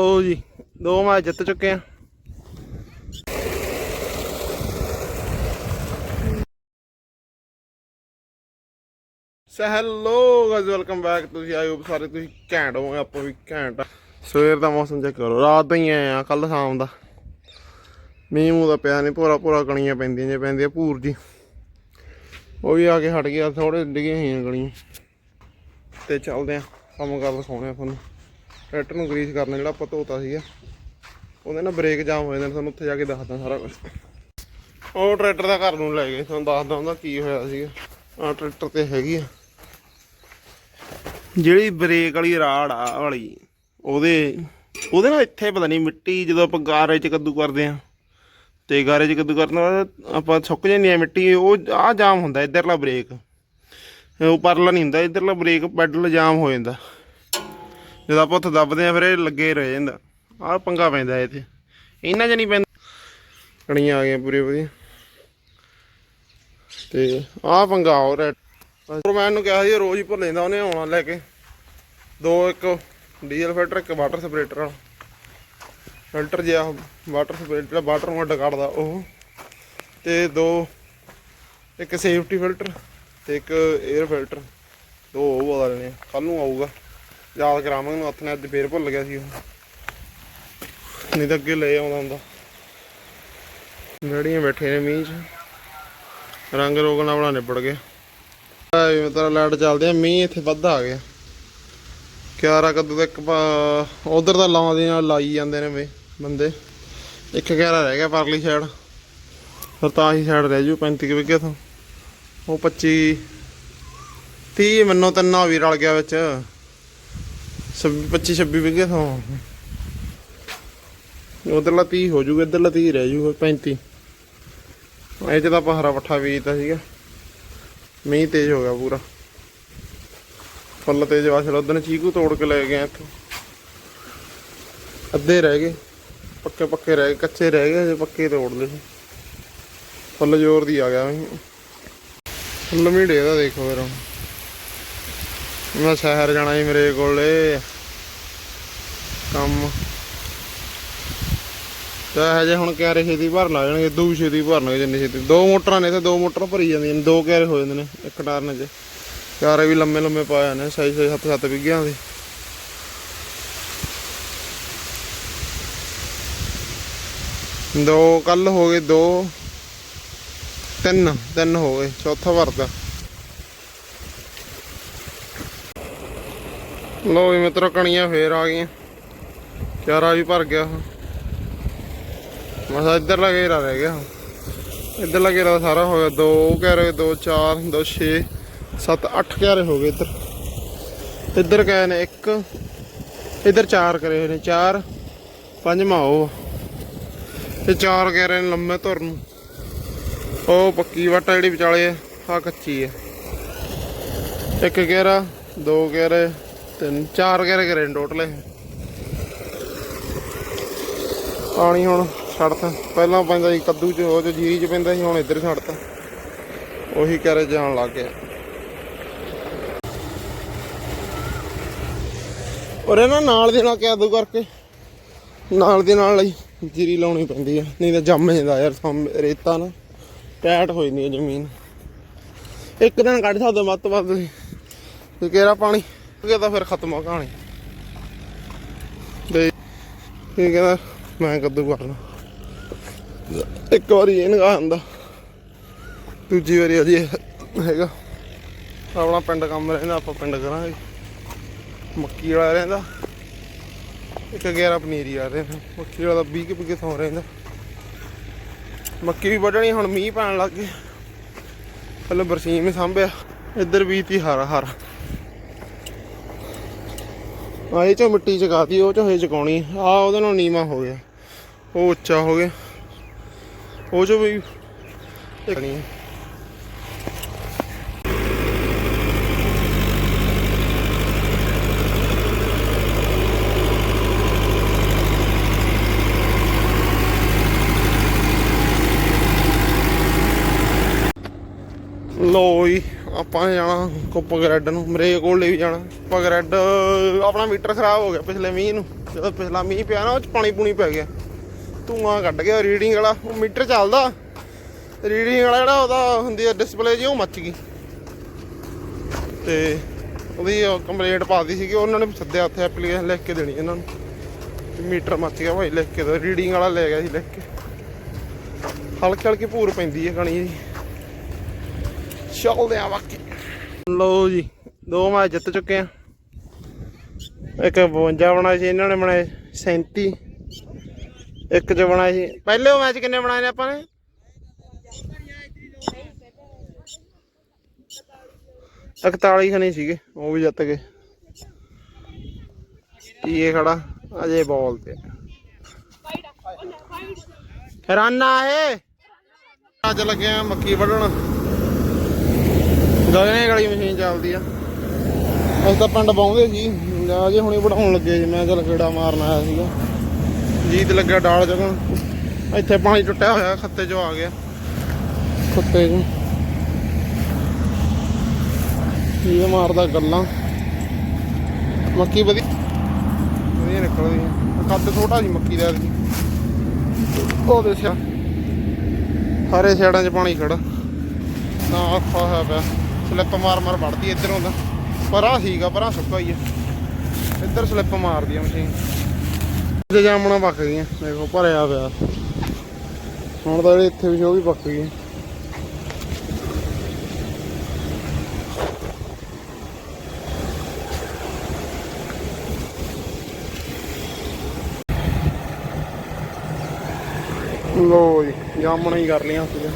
ਲਓ ਜੀ, ਦੋ ਮੈਚ ਜਿੱਤ ਚੁੱਕੇ ਆ। So hello guys welcome back ਤੁਸੀਂ ਆਏ ਹੋ ਸਾਰੇ, ਤੁਸੀਂ ਘੈਂਟ ਹੋਵੋਗੇ, ਆਪਾਂ ਵੀ ਘੈਂਟ ਆ। ਸਵੇਰ ਦਾ ਮੌਸਮ ਚੈੱਕ ਕਰੋ, ਰਾਤ ਦਾ ਹੀ ਆਏ ਆ ਕੱਲ ਸ਼ਾਮ ਦਾ। ਮੀਂਹ ਮੂੰਹ ਦਾ ਪਿਆ ਨਹੀਂ ਪੂਰਾ ਪੂਰਾ ਕਣੀਆਂ ਪੈਂਦੀਆਂ ਜੇ ਪੈਂਦੀਆਂ, ਭੂਰ ਜੀ। ਉਹ ਵੀ ਆ ਕੇ ਹਟ ਗਿਆ ਥੋੜੇ ਡਿੱਗੀਆਂ ਹੋਈਆਂ ਗਲੀਆਂ ਤੇ ਚੱਲਦੇ ਆ, ਕੰਮ ਕਰ ਦਿਖਾਉਣੇ ਆ ਤੁਹਾਨੂੰ। ਟਰੈਕਟਰ ਨੂੰ ਗਰੀਸ ਕਰਨਾ ਜਿਹੜਾ ਆਪਾਂ ਧੋਤਾ ਸੀਗਾ। ਉਹਦੇ ਨਾਲ ਬ੍ਰੇਕ ਜਾਮ ਹੋ ਜਾਂਦੇ ਨੇ, ਤੁਹਾਨੂੰ ਉੱਥੇ ਜਾ ਕੇ ਦੱਸਦਾ ਸਾਰਾ ਕੁਝ ਉਹ ਟਰੈਕਟਰ ਦਾ ਘਰ ਨੂੰ ਲੈ ਗਏ, ਤੁਹਾਨੂੰ ਦੱਸਦਾ ਉਹਦਾ ਕੀ ਹੋਇਆ ਸੀਗਾ। ਆ ਟਰੈਕਟਰ ਤੇ ਹੈਗੀ ਆ। ਜਿਹੜੀ ਬ੍ਰੇਕ ਵਾਲੀ ਰਾੜ ਆ, ਆਹ ਵਾਲੀ, ਉਹਦੇ ਉਹਦੇ ਨਾਲ ਇੱਥੇ ਪਤਾ ਨਹੀਂ ਮਿੱਟੀ ਜਦੋਂ ਆਪਾਂ ਗਾਰੇ ਚ ਕੱਦੂ ਕਰਦੇ ਆ, ਤੇ ਗਾਰੇ ਚ ਕੱਦੂ ਕਰਨ ਬਾਅਦ ਆਪਾਂ ਸੁੱਕ ਜਾਂਦੀ ਆ ਮਿੱਟੀ, ਉਹ ਆ ਜਾਮ ਹੁੰਦਾ ਇਧਰਲਾ ਬ੍ਰੇਕ ਉਹ ਪਰਲਾ ਨਹੀਂ ਹੁੰਦਾ, ਇਧਰਲਾ ਬ੍ਰੇਕ ਪੈਡਲ ਜਾਮ ਹੋ ਜਾਂਦਾ। ਜਦੋਂ ਆਪਾਂ ਉੱਥੇ ਦੱਬਦੇ ਆ, ਫਿਰ ਇਹ ਲੱਗੇ ਰਹਿ ਜਾਂਦਾ। ਆਹ ਪੰਗਾ ਪੈਂਦਾ ਇੱਥੇ। ਇੰਨਾ 'ਚ ਨਹੀਂ ਪੈਂਦਾ। ਕਣੀਆਂ ਆ ਗਈਆਂ ਪੂਰੀ ਵਧੀਆ। ਤੇ ਆਹ ਪੰਗਾ ਹੋ। ਰਿਹਾ ਪ੍ਰੋਮੈਨ ਨੂੰ ਕਿਹਾ ਸੀ, ਰੋਜ਼ ਹੀ ਭੁੱਲ ਜਾਂਦਾ ਉਹਨੇ ਆਉਣਾ ਲੈ ਕੇ। ਦੋ ਇੱਕ ਡੀਜ਼ਲ ਫਿਲਟਰ, ਇੱਕ ਵਾਟਰ ਸਪਰੇਟਰ ਵਾਲਾ। ਫਿਲਟਰ ਜਿਹਾ ਵਾਟਰ ਸਪਰੇਟਰ ਵਾਟਰ ਨੂੰ ਅੱਡ ਕੱਢਦਾ ਉਹ। ਤੇ ਦੋ ਇੱਕ ਸੇਫਟੀ ਫਿਲਟਰ ਤੇ ਇੱਕ 에ਅਰ ਫਿਲਟਰ। ਦੋ ਉਹ ਬਦਲਣੇ ਆ। ਕੱਲ ਨੂੰ ਆਊਗਾ। ਯਾਦ ਕਰਾਵਾਂਗੇ ਨੂੰ ਹੱਥ ਨੇ ਅੱਜ ਫੇਰ ਭੁੱਲ ਗਿਆ ਸੀ ਉਹ। ਨਹੀਂ ਤਾਂ ਅੱਗੇ ਲੈ ਆਉਂਦਾ ਹੁੰਦਾ। ਜਿਹੜੀਆਂ ਬੈਠੇ ਨੇ ਮੀਂਹ 'ਚ। ਰੰਗ ਰੋਗਣ ਆਪਣਾ ਨਿਬੜ ਗਿਆ। ਐਵੇਂ ਤੇਰਾ ਲਾਈਟ ਚੱਲਦੇ ਆ, ਮੀਂਹ ਇੱਥੇ ਵੱਧ ਆ ਗਿਆ। ਕਿਆਰਾ ਕੱਦੂ ਦਾ ਉਧਰ ਦਾ ਲਾਉਂ ਦੇ ਨਾਲ ਲਾਈ ਜਾਂਦੇ ਨੇ ਵੇ ਬੰਦੇ। ਇੱਕ ਕਿਆਰਾ ਰਹਿ ਗਿਆ ਪਰਲੀ ਸਾਈਡ ਫਿਰ ਤਾਂ ਆਹੀ ਸਾਈਡ ਰਹਿ ਜੂ 35 ਕੁ ਵਿਗੇ ਤੋਂ। ਉਹ 25 30 ਮੰਨੋ ਤਿੰਨਾ ਵੀ ਰਲ ਗਿਆ ਵਿੱਚ। 25 26 ਵਿਗੇ ਤੋਂ ਉਧਰਲਾ 30 ਹੋ ਜੂਗਾ, ਇਧਰਲਾ 30 ਰਹਿ ਜੂਗਾ 35 ਇਹ ਚ ਤਾਂ ਆਪਾਂ ਹਰਾ ਪੱਠਾ ਬੀਜਤਾ ਸੀਗਾ। ਮੀਂਹ ਤੇਜ਼ ਹੋ ਗਿਆ ਪੂਰਾ। ਫੁੱਲ ਤੇਜ਼ ਵਾਸਲ ਉਦੋਂ ਚੀਕੂ ਤੋੜ ਕੇ ਲੈ ਗਏ ਇੱਥੋਂ। ਅੱਧੇ ਰਹਿ ਗਏ, ਪੱਕੇ ਪੱਕੇ ਰਹਿ ਗਏ, ਕੱਚੇ ਰਹਿ ਗਏ ਜੇ ਪੱਕੇ ਤੋੜ ਲਏ ਸੀ। ਫੁੱਲ ਜ਼ੋਰ ਦੀ ਆ ਗਿਆ ਵੀ। ਫੁੱਲ ਮੀੜੇ ਦਾ ਦੇਖੋ ਫਿਰ ਹੁਣ। ਮੈਂ ਸ਼ਹਿਰ ਜਾਣਾ ਸੀ ਮੇਰੇ ਕੋਲੇ। ਕੰਮ। ਤਾਂ ਹਜੇ ਹੁਣ ਕਿਆਰੇ ਛੇਤੀ ਭਰਨ ਲੱਗ ਜਾਣਗੇ ਦੋ ਛੇਤੀ ਭਰਨਗੇ ਜਿੰਨੇ ਛੇਤੀ। ਦੋ ਮੋਟਰਾਂ ਨੇ ਤੇ ਦੋ ਮੋਟਰਾਂ ਭਰੀ ਜਾਂਦੀਆਂ ਨੇ, ਦੋ ਕਿਆਰੇ ਹੋ ਜਾਂਦੇ ਨੇ, ਇੱਕ ਟਾਰਨ 'ਚ ਕਿਆਰੇ ਵੀ ਲੰਮੇ ਲੰਮੇ ਪਾਏ ਨੇ ਸਾਈ ਸਾਈ ਸੱਤ ਸੱਤ ਵਿਗਿਆਂ ਦੇ। ਦੋ ਕੱਲ ਹੋ ਗਏ ਦੋ, ਤਿੰਨ ਤਿੰਨ ਹੋ ਗਏ, ਚੌਥਾ ਭਰਦਾ। ਲੋ ਵੀ ਮਿੱਤਰੋ, ਕਣੀਆਂ ਫੇਰ ਆ ਗਈਆਂ। ਚਾਰਾ ਵੀ ਭਰ ਗਿਆ ਮਸਾ ਇੱਧਰਲਾ ਘੇਰਾ ਰਹਿ ਗਿਆ ਇੱਧਰਲਾ ਘੇਰਾ ਤਾਂ ਸਾਰਾ ਹੋ ਗਿਆ। ਦੋ ਘੇਰੇ, ਦੋ ਚਾਰ, ਦੋ 6 7 8 ਘੇਰੇ ਹੋ ਗਏ ਇੱਧਰ। ਇੱਧਰ ਗਏ ਨੇ ਇੱਕ, ਇੱਧਰ ਚਾਰ ਕਰੇ ਨੇ। ਚਾਰ ਪੰਜਵਾਂ ਉਹ ਤੇ ਚਾਰ ਘੇਰੇ ਨੇ ਲੰਮੇ ਧੁਰ ਨੂੰ। ਉਹ ਪੱਕੀ ਵੱਟ ਜਿਹੜੀ ਵਿਚਾਲੇ ਆ, ਆਹ ਕੱਚੀ ਹੈ ਇੱਕ ਘੇਰਾ, ਦੋ ਘੇਰੇ, ਤਿੰਨ, ਚਾਰ ਘੇਰੇ ਕਰੇ ਨੇ ਟੋਟਲ। ਇਹ ਪਾਣੀ ਹੁਣ ਛੱਡਤਾ। ਪਹਿਲਾਂ ਪੈਂਦਾ ਸੀ ਕੱਦੂ ਚ, ਉਹ ਚ ਜੀਰੀ ਚ ਪੈਂਦਾ ਸੀ, ਹੁਣ ਇੱਧਰ ਛੱਡਤਾ। ਉਹੀ ਕਰੇ ਜਾਣ ਲੱਗ ਗਿਆ। ਔਰ ਇਹਨਾਂ ਨਾਲ ਦੇ ਨਾਲ ਕਿਆਦੂ ਕਰਕੇ, ਨਾਲ ਦੇ ਨਾਲ ਹੀ ਜੀਰੀ ਲਾਉਣੀ ਪੈਂਦੀ ਆ। ਨਹੀਂ ਤਾਂ ਜੰਮ ਜਾਂਦਾ ਯਾਰ ਰੇਤਾ ਨਾ ਟੈਟ ਹੋ ਜਾਂਦੀ ਹੈ ਜ਼ਮੀਨ। ਇੱਕ ਦਿਨ ਕੱਢ ਸਕਦੇ ਵੱਧ ਤੋਂ ਵੱਧ ਤੁਸੀਂ। ਤੇ ਕਿਹੜਾ ਪਾਣੀ? ਗਿਆ ਤਾਂ ਫਿਰ ਖਤਮ ਹੋ ਕਹਾਣੀ। ਤੇ ਇਹ ਕਹਿੰਦਾ ਮੈਂ ਕੱਦੂ ਕਰਨਾ ਇੱਕ ਵਾਰੀ ਇਹ ਨਗਾ ਆਂਦਾ ਦੂਜੀ ਵਾਰੀ ਅਜੇ ਹੈਗਾ। ਆਪਣਾ ਪਿੰਡ ਕੰਮ ਰਹਿੰਦਾ, ਆਪਾਂ ਪਿੰਡ ਕਰਾਂਗੇ। ਮੱਕੀ ਵਾਲਾ ਰਹਿੰਦਾ। ਇੱਕ 11 ਪਨੀਰੀ ਆ ਰਹਿੰਦਾ ਮੱਕੀ ਵਾਲਾ 20 ਕਿ ਬਿਗੇ ਥਾਂ ਰਹਿੰਦਾ। ਮੱਕੀ ਵੀ ਵੱਢਣੀ, ਹੁਣ ਮੀਂਹ ਪੈਣ ਲੱਗ ਗਿਆ ਪਹਿਲਾਂ ਬਰਸੀਮ ਵੀ ਸਾਂਭਿਆ। ਇੱਧਰ ਵੀ ਤੀ ਹਰਾ ਹਰਾ। ਆ ਇਹ ਚੋਂ ਮਿੱਟੀ ਚਕਾਤੀ ਉਹ ਚੋਂ ਹੇ ਚਕਾਉਣੀ। ਆ ਉਹਦੇ ਨਾਲ ਨੀਵਾ ਹੋ ਗਿਆ। ਉਹ ਉੱਚਾ ਹੋ ਗਿਆ। ਉਹ ਚੋਂ ਵੀ ਦੇਖਣੀ ਹੈ। ਲੋ ਜੀ, ਆਪਾਂ ਜਾਣਾ ਕੁੱਪਗਰੈਡ ਨੂੰ, ਮਰੇ ਕੋਲ ਵੀ ਜਾਣਾ। ਪਗਰੈਡ ਆਪਣਾ ਮੀਟਰ ਖਰਾਬ ਹੋ ਗਿਆ ਪਿਛਲੇ ਮੀਂਹ ਨੂੰ। ਜਦੋਂ ਪਿਛਲਾ ਮੀਂਹ ਪਿਆ ਨਾ, ਉਹ ਚ ਪਾਣੀ ਪੂਣੀ ਪੈ ਗਿਆ। ਧੂਆਂ ਕੱਢ ਗਿਆ ਰੀਡਿੰਗ ਵਾਲਾ, ਉਹ ਮੀਟਰ ਚੱਲਦਾ। ਰੀਡਿੰਗ ਵਾਲਾ ਜਿਹੜਾ ਉਹਦਾ ਹੁੰਦੀ ਹੈ ਡਿਸਪਲੇ ਜੀ ਉਹ ਮੱਚ ਗਈ। ਤੇ ਉਹਦੀ ਕੰਪਲੇਂਟ ਪਾਤੀ ਸੀਗੀ, ਉਹਨਾਂ ਨੇ ਸੱਦਿਆ ਉੱਥੇ ਐਪਲੀਕੇਸ਼ਨ ਲਿਖ ਕੇ ਦੇਣੀ ਇਹਨਾਂ ਨੂੰ। ਮੀਟਰ ਮੱਚ ਗਿਆ ਭਾਈ, ਲਿਖ ਕੇ ਦੋ ਰੀਡਿੰਗ ਵਾਲਾ ਲੈ ਗਿਆ ਸੀ ਲਿਖ ਕੇ। ਹਲਕੀ ਹਲਕੀ ਭੂਰ ਪੈਂਦੀ ਹੈ ਕਣੀ ਜੀ ਚੱਲਦੇ ਆ ਬਾਕੀ। ਲਓ ਜੀ, ਦੋ ਮੈਚ ਜਿੱਤ ਚੁੱਕੇ ਆ। ਇੱਕ 52 ਬਣਾਏ ਸੀ, ਇਹਨਾਂ ਨੇ ਬਣਾਏ 37 ਇੱਕ ਚ ਬਣਾਏ ਸੀ ਪਹਿਲੇ ਮੈਚ ਕਿੰਨੇ ਬਣਾਏ ਨੇ ਆਪਾਂ ਨੇ? ਇਕਤਾਲੀ ਖਣੇ ਸੀਗੇ, ਉਹ ਵੀ ਜਿੱਤ ਗਏ। ਕੀ ਇਹ ਖੜਾ? ਅਜੇ ਬਾਲ ਤੇ। ਰਨ ਆਏ ਅੱਜ ਲੱਗੇ ਆ ਮੱਕੀ ਵੱਢਣ। ਗਗਨੇ ਵਾਲੀ ਮਸ਼ੀਨ ਚੱਲਦੀ ਆ। ਅਸੀਂ ਤਾਂ ਪਿੰਡ ਬਾਉਂਦੇ ਸੀ। ਅਜੇ ਹੁਣੇ ਵਢਾਉਣ ਲੱਗੇ ਸੀ। ਮੈਂ ਚੱਲ ਗੇੜਾ ਮਾਰਨ ਆਇਆ ਸੀਗਾ। ਜੀਤ ਲੱਗਿਆ ਡਾਲ ਜਗਣ ਇੱਥੇ ਪਾਣੀ ਟੁੱਟਿਆ ਹੋਇਆ ਖੱਤੇ 'ਚੋਂ ਆ ਗਿਆ। ਖੱਤੇ 'ਚੋਂ। ਇਹ ਮਾਰਦਾ ਗੱਲਾਂ। ਮੱਕੀ ਵਧੀ। ਵਧੀਆ ਨਿਕਲਦੀ ਆ। ਕੱਦ ਛੋਟਾ ਜੀ ਮੱਕੀ ਦਾ ਐਤਕੀ। ਉਹ ਦੇਖਿਆ ਹਰੇ ਸਾਈਡਾਂ 'ਚ ਪਾਣੀ ਖੜਾ। ਨਾ ਔਖਾ ਹੋਇਆ ਪਿਆ। ਸਲਿੱਪ ਮਾਰ ਮਾਰ ਵੜਦੀ ਇੱਧਰੋਂ ਦਾ ਪਰਾਂ ਸੀਗਾ ਪਰਾਂ ਸੁੱਕਾ ਹੀ ਆ। ਇੱਧਰ ਸਲਿੱਪ ਮਾਰਦੀ ਆ ਮਸ਼ੀਨ। ਤੇ ਜਾਮਣਾ ਪੱਕ ਗਈਆਂ। ਦੇਖੋ, ਭਰਿਆ ਪਿਆ ਹੁਣ ਤਾਂ ਜਿਹੜੇ ਇੱਥੇ ਵੀ ਉਹ ਵੀ ਪੱਕ ਗਏ ਲੋ ਜੀ ਜਾਮਣਾ ਹੀ ਕਰ ਲਿਆ ਸੀਗਾ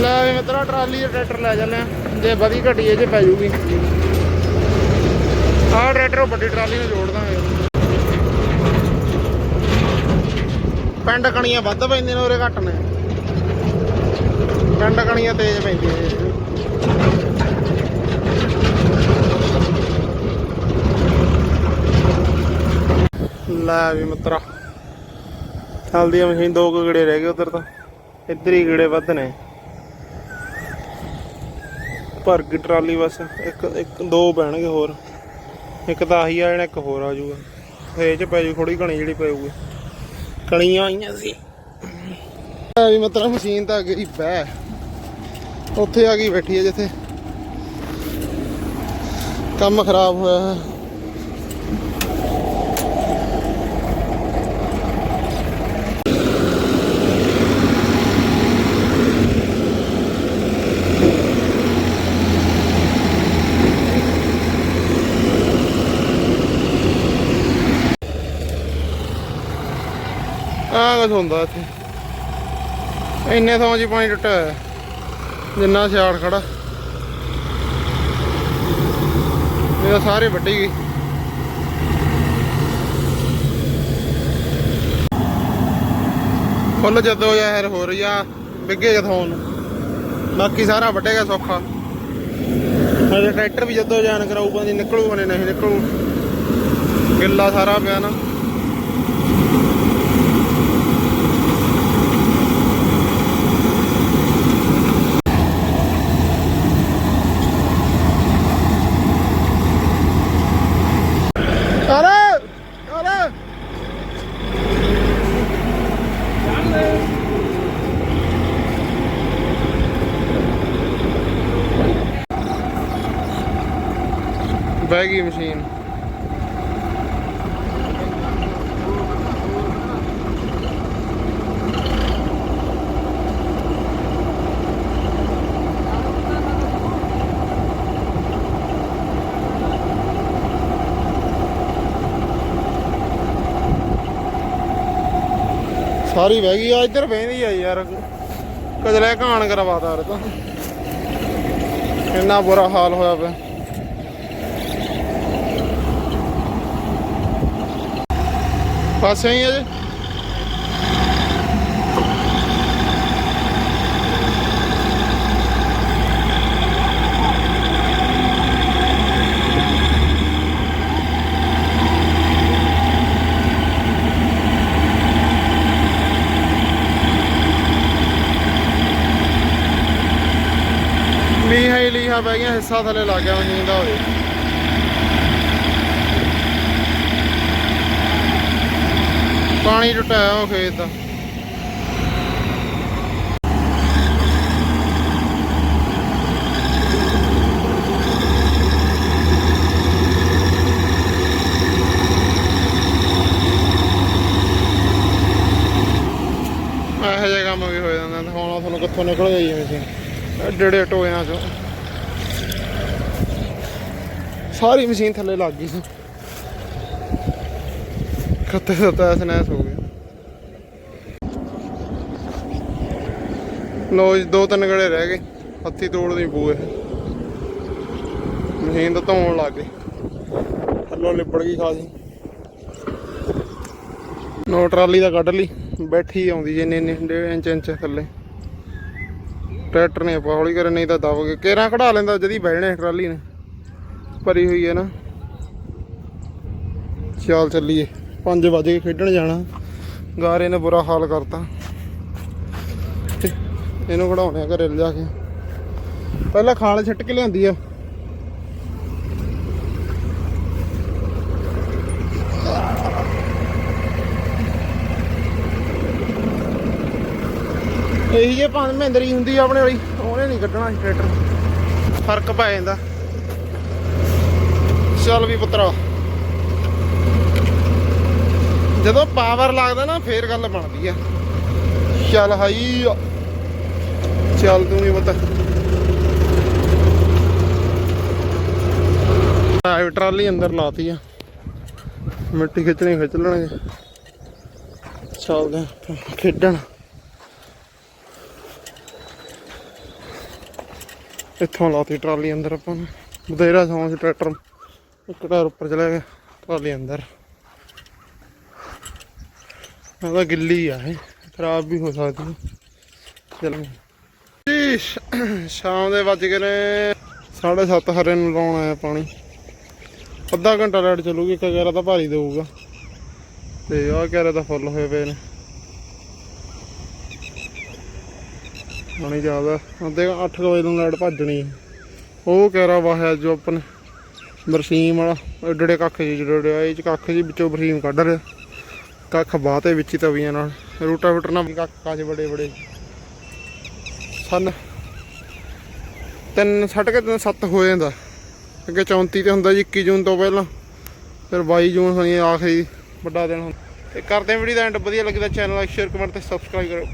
ਲੈ ਵੀ ਮਿੱਤਰਾ, ਟਰਾਲੀ ਤੇ ਟਰੈਕਟਰ ਲੈ ਚੱਲੇ ਆ ਜੇ ਵਧੀ ਘਟੀ ਚ ਪੈ ਜੂਗੀ। ਆਹ ਟਰੈਕਟਰ ਵੱਡੀ ਟਰਾਲੀ ਨੂੰ ਜੋੜ ਦਾਂਗੇ ਪਿੰਡ ਕਣੀਆਂ ਵੱਧ ਪੈਂਦੀਆਂ ਨੇ, ਉਰੇ ਘੱਟ ਨੇ। ਪਿੰਡ ਕਣੀਆਂ ਤੇਜ਼ ਪੈਂਦੀਆਂ ਨੇ। ਲੈ ਵੀ ਮਿੱਤਰਾ ਚੱਲਦੀ ਆ ਮਸ਼ੀਨ ਦੋ ਕੁ ਗੇੜੇ ਰਹਿ ਗਏ ਉਧਰ ਤਾਂ। ਇੱਧਰ ਹੀ ਗੇੜੇ ਵੱਧ ਨੇ। ਭਰ ਗਈ ਟਰਾਲੀ ਬਸ, ਇੱਕ ਇੱਕ ਦੋ ਪੈਣਗੇ ਹੋਰ। ਇੱਕ ਤਾਂ ਆਹੀ ਆ ਜਾਣਾ ਇੱਕ ਹੋਰ ਆ ਜੂਗਾ ਫੇਰ ਚ ਪੈ ਜੂ ਥੋੜੀ ਘਣੀ ਜਿਹੜੀ ਪਊਗੀ ਕਣੀਆਂ ਆਈਆਂ ਸੀ। ਐ ਵੀ ਮਤਲਬ ਮਸ਼ੀਨ ਤਾਂ ਗਈ ਬਹਿ। ਉੱਥੇ ਆ ਗਈ ਬੈਠੀ ਹੈ ਜਿੱਥੇ। ਕੰਮ ਖਰਾਬ ਹੋਇਆ ਹੈ ਆ ਕੁਛ ਹੁੰਦਾ ਇੱਥੇ। ਇੰਨੇ ਥਾਂ 'ਚ ਪਾਣੀ ਟੁੱਟਿਆ ਹੋਇਆ। ਜਿੰਨਾ ਸਿਆੜ ਖੜਾ। ਇਹ ਸਾਰੇ ਵੱਢੀ ਗਏ। ਫੁੱਲ ਜਦੋਂ ਯਾਰ ਹੋ ਰਹੀ ਆ ਬਿੱਗੇ ਕਿਥੋਂ ਬਾਕੀ ਸਾਰਾ ਵੱਢੇਗਾ ਸੌਖਾ। ਹਜੇ ਟਰੈਕਟਰ ਵੀ ਜਦੋਂ ਜਾਨ ਕਰਾਊ ਪਾਣੀ ਨਿਕਲੂਗਾ ਨਹੀਂ ਨਿਕਲੂ। ਗਿੱਲਾ ਸਾਰਾ ਪਿਆ ਨਾ ਅਰੇ ਅਰੇ ਬਹਿ ਗਈ ਮਸ਼ੀਨ। ਸਾਰੀ ਬਹਿ ਗਈ ਆ, ਇੱਧਰ ਬਹਿੰਦੀ ਆ ਯਾਰ। ਕਜਲੇ ਘਾਣ ਕਰਵਾਤਾ ਰ ਤਾਂ। ਇੰਨਾ ਬੁਰਾ ਹਾਲ ਹੋਇਆ ਪਿਆ। ਪਾਸੇ ਹੀ ਆ ਜੀ ਟਾਈਲਾਂ ਪੈ ਗਈਆਂ ਹਿੱਸਾ ਥੱਲੇ ਲੱਗ ਗਿਆ ਮਸ਼ੀਨ ਦਾ ਹੋਵੇ ਪਾਣੀ ਟੁੱਟਿਆ ਉਹ ਖੇਤ ਦਾ। ਇਹੋ ਜਿਹਾ ਕੰਮ ਵੀ ਹੋ ਜਾਂਦਾ ਤੇ ਹੁਣ ਤੁਹਾਨੂੰ ਕਿੱਥੋਂ ਨਿਕਲ ਗਈ ਮਸ਼ੀਨ ਐਡੇ ਟੋਇਆਂ ਚੋਂ। ਸਾਰੀ ਮਸ਼ੀਨ ਥੱਲੇ ਲੱਗ ਗਈ ਸੀ। ਖੱਤੇ ਖੱਤਾ ਸਨੈਸ ਹੋ ਗਿਆ। ਲੋ ਜੀ, ਦੋ ਤਿੰਨ ਗੜੇ ਰਹਿ ਗਏ। ਹੱਥੀ ਤੋੜਨੀ ਪੂਏ ਮਸ਼ੀਨ ਤਾਂ ਧੋਣ ਲੱਗ ਗਈ। ਥੱਲੋਂ ਲਿਪੜ ਗਈ ਖਾਸੀ ਨੋ ਟਰਾਲੀ ਦਾ ਕੱਢ ਲਈ। ਬੈਠੀ ਆਉਂਦੀ ਜੇ ਨੇ ਨੇ ਡੇਢ ਇੰਚ ਇੰਚ ਥੱਲੇ। ਟਰੈਕਟਰ ਨੇ ਆਪਾਂ ਹੌਲੀ ਕਰਨ ਨਹੀਂ ਤਾਂ ਦਬ ਕੇ ਕੇਰਾਂ ਕਢਾ ਲੈਂਦਾ ਜਦੀ ਬਹਿਣੇ ਟਰਾਲੀ ਨੇ। ਭਰੀ ਹੋਈ ਹੈ ਨਾ। ਚੱਲ ਚੱਲੀਏ। 5 ਵਜੇ ਖੇਡਣ ਜਾਣਾ। ਗਾਰੇ ਨੇ ਬੁਰਾ ਹਾਲ ਕਰਤਾ। ਇਹਨੂੰ ਖੜਾਉਣੇ ਆ ਘਰੇ ਲਿਜਾ ਕੇ। ਪਹਿਲਾਂ ਖਾਲ ਛੱਟ ਕੇ ਲਿਆਂਦੀ ਆ। ਇਹੀ ਜੇ ਪੰਜ ਮਹਿੰਦਰੀ ਹੁੰਦੀ ਆ ਆਪਣੇ ਵਾਲੀ। ਉਹਨੇ ਨਹੀਂ ਕੱਢਣਾ ਸੀ ਟਰੈਕਟਰ। ਫ਼ਰਕ ਪੈ ਜਾਂਦਾ। ਚੱਲ ਵੀ ਪੁੱਤਰਾ। ਜਦੋਂ ਪਾਵਰ ਲੱਗਦਾ ਨਾ, ਫੇਰ ਗੱਲ ਬਣਦੀ ਆ। ਚੱਲ ਹਾਈ ਚੱਲ ਤੂੰ ਵੀ ਪੁੱਤ। ਆ ਟਰਾਲੀ ਅੰਦਰ ਲਾਤੀ ਆ। ਮਿੱਟੀ ਖਿੱਚਣੀ ਖਿੱਚ ਲੈਣਗੇ। ਚੱਲਦੇ ਖੇਡਣ। ਇੱਥੋਂ ਲਾਤੀ ਟਰਾਲੀ ਅੰਦਰ ਆਪਾਂ ਨੇ। ਬਥੇਰਾ ਸੌਂ ਸੀ ਟਰੈਕਟਰ। ਇੱਕ ਟਾਇਰ ਉੱਪਰ ਚਲਾ ਗਿਆ ਟਰਾਲੀ ਅੰਦਰ। ਇਹ ਤਾਂ ਗਿੱਲੀ ਆ ਇਹ, ਖਰਾਬ ਵੀ ਹੋ ਸਕਦੀ ਹੈ। ਚਲੋ ਜੀ, ਸ਼ਾਮ ਦੇ ਵੱਜ ਗਏ ਨੇ 7:30 ਹਰੇ ਨੂੰ ਲਾਉਣ ਆਇਆ ਪਾਣੀ। ਅੱਧਾ ਘੰਟਾ ਲੈਟ ਚੱਲੂਗੀ, ਇੱਕ ਗੈਰਾ ਤਾਂ ਭਾਰੀ ਦੇਊਗਾ। ਤੇ ਆਹ ਗੈਰਾ ਤਾਂ ਫੁੱਲ ਹੋਏ ਪਏ ਨੇ। ਪਾਣੀ ਜ਼ਿਆਦਾ। ਅੱਧੇ 8 ਵਜੇ ਨੂੰ ਲਾਈਟ ਭੱਜਣੀ ਉਹ ਕੈਰਾ ਵਾਹਿਆ ਜੋ ਆਪਣੇ ਬਰਸੀਮ ਵਾਲਾ ਏਡੇ ਏਡੇ ਕੱਖ ਜੀ ਜਿਹੜੇ ਇਹ ਚ ਕੱਖ ਜੀ ਵਿੱਚੋਂ ਬਰਸੀਮ ਕੱਢ ਰਿਹਾ। ਕੱਖ ਬਾਹ ਤੇ ਵਿੱਚ ਹੀ ਤਵੀਆਂ ਨਾਲ, ਰੂਟਾ ਫੁੱਟਰ ਨਾਲ ਕੱਖ ਕਾਜ ਬੜੇ ਬੜੇ। ਸਨ। ਤਿੰਨ ਛੱਡ ਕੇ ਤਿੰਨ, ਸੱਤ ਹੋ ਜਾਂਦਾ। ਅੱਗੇ 34 ਤੇ ਹੁੰਦਾ ਜੀ 21 ਜੂਨ ਤੋਂ ਪਹਿਲਾਂ। ਫਿਰ 22 ਜੂਨ ਹੋਣੀ ਆਖਰੀ ਵੱਡਾ ਦਿਨ ਹੁੰਦਾ। ਤੇ ਕਰਦੇ ਵੀਡੀਓ ਦਾ ਐਂਡ ਵਧੀਆ ਲੱਗਦਾ ਚੈਨਲ ਲਾਈਕ ਸ਼ੇਅਰ ਕਮੈਂਟ ਤੇ ਸਬਸਕ੍ਰਾਈਬ ਕਰੋ।